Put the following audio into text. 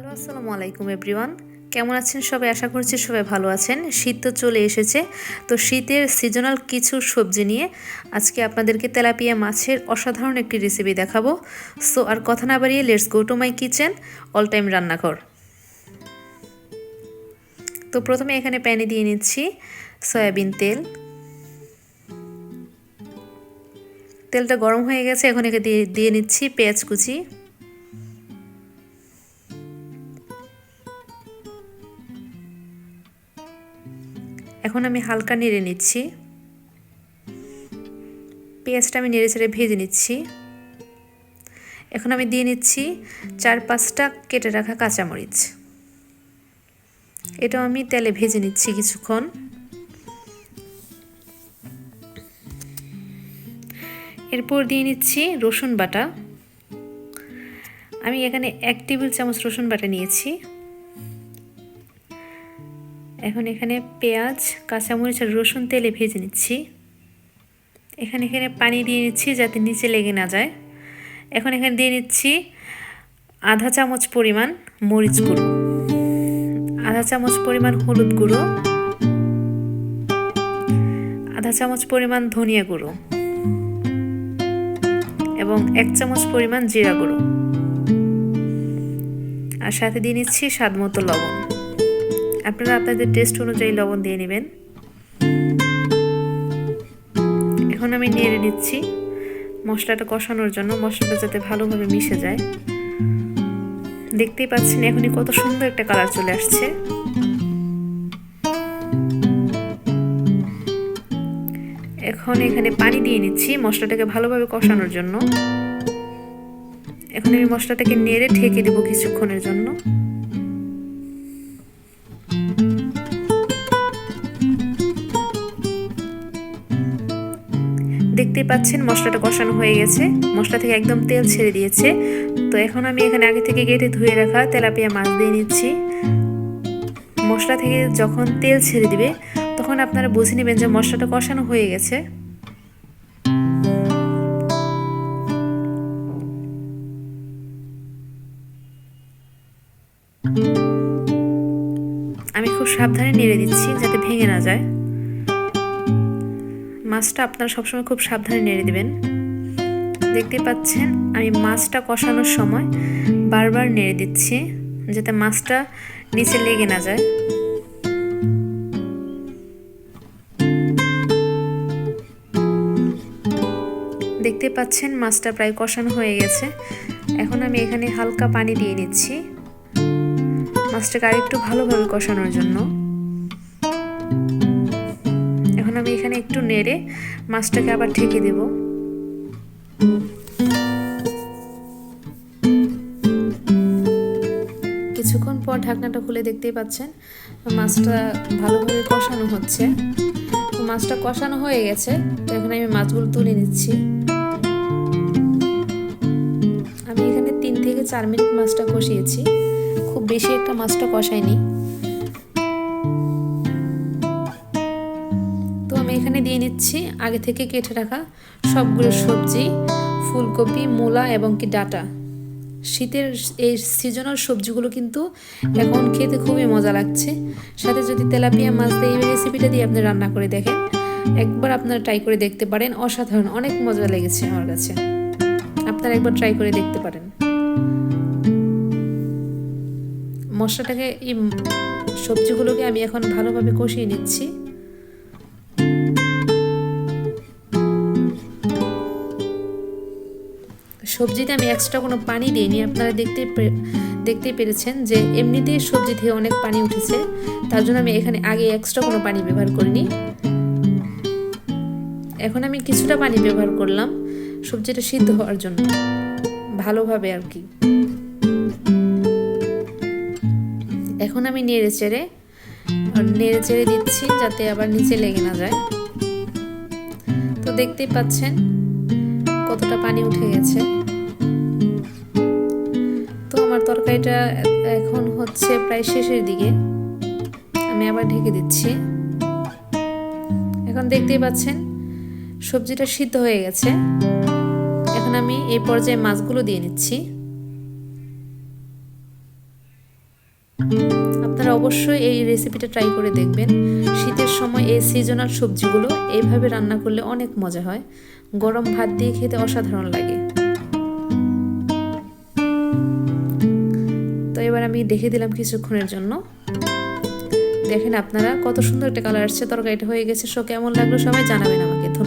Hello, আসসালামু আলাইকুম everyone. কেমন আছেন সবাই? আশা করছি সবাই ভালো আছেন। শীত তো চলে এসেছে। তো শীতের সিজনাল কিছু সবজি নিয়ে আজকে আপনাদেরকে তেলাপিয়া মাছের অসাধারণ একটি রেসিপি দেখাবো। সো আর কথা না বাড়িয়ে let's go to my kitchen all time রান্নাঘর। তো প্রথমে এখানে প্যানে দিয়ে নিচ্ছি সয়াবিন তেল। তেলটা গরম হয়ে গেছে, এখন একে দিয়ে দিয়ে নিচ্ছি পেঁয়াজ কুচি। এখন আমি হালকা নেড়ে নিচ্ছি। পেঁয়াজটা আমি নেড়ে ছেড়ে ভেজে নিচ্ছি। এখন আমি দিয়ে নিচ্ছি চার পাঁচটা কেটে রাখা কাঁচামরিচ। এটাও আমি তেলে ভেজে নিচ্ছি কিছুক্ষণ। এরপর দিয়ে নিচ্ছি রসুন বাটা। আমি এখানে এক টেবিল চামচ রসুন বাটা নিয়েছি। এখন এখানে পেঁয়াজ, কাঁচামরিচ আর রসুন তেলে ভেজে নিচ্ছি। এখানে এখানে পানি দিয়ে নিচ্ছি যাতে নিচে লেগে না যায়। এখন এখানে দিয়ে নিচ্ছি আধা চামচ পরিমাণ মরিচ গুঁড়ো। আধা চামচ পরিমাণ হলুদ গুঁড়ো। আধা চামচ পরিমাণ ধনিয়া গুঁড়ো। এবং এক চামচ পরিমাণ জিরা গুঁড়ো। আর সাথে দিয়ে নিচ্ছি স্বাদ মতো লবণ। আপনারা আপনাদের টেস্ট অনুযায়ী লবণ দিয়ে নেবেন। এখন আমি নেড়ে নিচ্ছি। মশলাটা কষানোর জন্য, মশলাটা যাতে ভালোভাবে মিশে যায়। দেখতেই পাচ্ছেন এখনই কত সুন্দর একটা কালার চলে আসছে। এখন এখানে পানি দিয়ে নিচ্ছি মশলাটাকে ভালোভাবে কষানোর জন্য। এখন আমি মশলাটাকে নেড়ে ঢেকে দেবো কিছুক্ষণের জন্য। দেখতে পাচ্ছেন মশলাটা কষানো হয়ে গেছে। মশলা থেকে একদম তেল ছেড়ে দিয়েছে। তো এখন আমি এখানে আগে থেকে কেটে ধুয়ে রাখা তেলাপিয়া মাছ দিয়ে নিচ্ছি। মশলা থেকে যখন তেল ছেড়ে দিবে, তখন আপনারা বুঝে নেবেন যে মশলাটা কষানো হয়ে গেছে। আমি খুব সাবধানে নেড়ে দিচ্ছি যাতে ভেঙে না যায়। মাছটা আপনারা সবসময় খুব সাবধানে নেড়ে দেবেন। দেখতে পাচ্ছেন, আমি মাছটা কষানোর সময় বারবার নেড়ে দিচ্ছি, যাতে মাছটা নিচে লেগে না যায়। দেখতে পাচ্ছেন, মাছটা প্রায় কষানো হয়ে গেছে। এখন আমি এখানে হালকা পানি দিয়ে নিচ্ছি। মাছটাকে আরেকটু ভালোভাবে কষানোর জন্য। একটু নেড়ে মাছটাকে আবার ঢেকে দেব। কিছুক্ষণ পর ঢাকনাটা খুলে দেখতেই পাচ্ছেন, মাছটা ভালোভাবে কষানো হচ্ছে। মাছটা কষানো হয়ে গেছে, তো এখন আমি মাছগুলো তুলে নিচ্ছি। আমি এখানে তিন থেকে চার মিনিট মাছটা কষিয়েছি। খুব বেশি একটা মাছটা কষায়নি এখানে দিয়ে নিচ্ছি। আগে থেকে কেটে রাখা সবগুলো সবজি, ফুলকপি, মূলা এবং কি ডাটা। শীতের এই সিজনাল সবজিগুলো কিন্তু এখন খেতে খুবই মজা লাগছে। সাথে যদি তেলাপিয়া মাছ দিয়ে এই রেসিপিটা দিয়ে আপনি রান্না করে দেখেন, একবার আপনারা ট্রাই করে দেখতে পারেন। অসাধারণ, অনেক মজা লেগেছে আমার কাছে। আপনারা একবার ট্রাই করে দেখতে পারেন। মশলাটাকে, এই সবজিগুলোকে আমি এখন ভালোভাবে কষিয়ে নিচ্ছি। সবজিতে আমি এক্সট্রা কোনো পানি দিইনি। আপনারা দেখতে দেখতেই পেরেছেন যে এমনিতেই সবজি থেকে অনেক পানি উঠেছে। তার জন্য আমি এখানে আগে এক্সট্রা কোনো পানি ব্যবহার করিনি। এখন আমি কিছুটা পানি ব্যবহার করলাম সবজিটা সিদ্ধ হওয়ার জন্য। ভালোভাবে আর কি। এখন আমি নেড়ে চেড়ে নেড়ে চেড়ে দিচ্ছি যাতে আবার নিচে লেগে না যায়। তো দেখতেই পাচ্ছেন কতটা পানি উঠে গেছে। আমার তরকারিটা এখন হচ্ছে প্রায় শেষের দিকে। আমি আবার ঢেকে দিচ্ছি। এখন দেখতেই পাচ্ছেন, সবজিটা সিদ্ধ হয়ে গেছে। এখন আমি এই পর্যায়ে মাছগুলো দিয়ে নিচ্ছি। আপনারা অবশ্যই এই রেসিপিটা ট্রাই করে দেখবেন। শীতের সময় এই সিজনাল সবজিগুলো এইভাবে রান্না করলে অনেক মজা হয়। গরম ভাত দিয়ে খেতে অসাধারণ লাগে। এবার আমি দেখে দিলাম কিছুক্ষণের জন্য। দেখেন আপনারা কত সুন্দর একটা কালার আসছে, তরকারিটা হয়ে গেছে। সো কেমন লাগল সবাই জানাবেন আমাকে।